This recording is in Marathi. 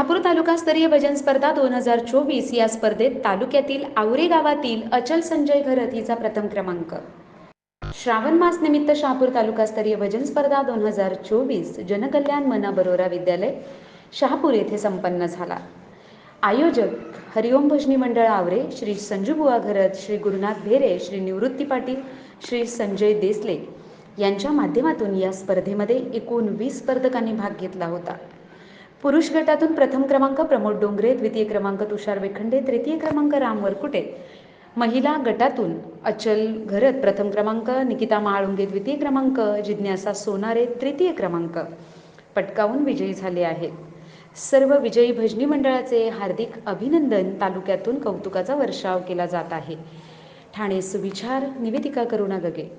शहापूर तालुकास्तरीय भजन स्पर्धा दोन हजार चोवीस या स्पर्धेत तालुक्यातील आवरे गावातील अचल संजय घरत हिचा प्रथम क्रमांक. श्रावण मास निमित्त शहापूर तालुकास्तरीय भजन स्पर्धा दोन हजार चोवीस जनकल्याण मना बरोरा विद्यालय शहापूर येथे संपन्न झाला. आयोजक हरिओम भजनी मंडळ आवरे श्री संजूबुवा घरत श्री गुरुनाथ भेरे श्री निवृत्ती पाटील श्री संजय देसले यांच्या माध्यमातून या स्पर्धेमध्ये एकूण वीस स्पर्धकांनी भाग घेतला होता. पुरुष गटातून प्रथम क्रमांक प्रमोद डोंगरे द्वितीय क्रमांक तुषार वेखंडे तृतीय क्रमांक राम वरकुटे. महिला गटातून अचल घरत प्रथम क्रमांक निकिता माळुंगे द्वितीय क्रमांक जिज्ञासा सोनारे तृतीय क्रमांक. पटकावून विजयी झाले आहेत सर्व विजयी भजनी मंडळाचे हार्दिक अभिनंदन तालुक्यातून कौतुकाचा वर्षाव केला जात आहे. ठाणे सुविचार निवेदिका करुणा गगे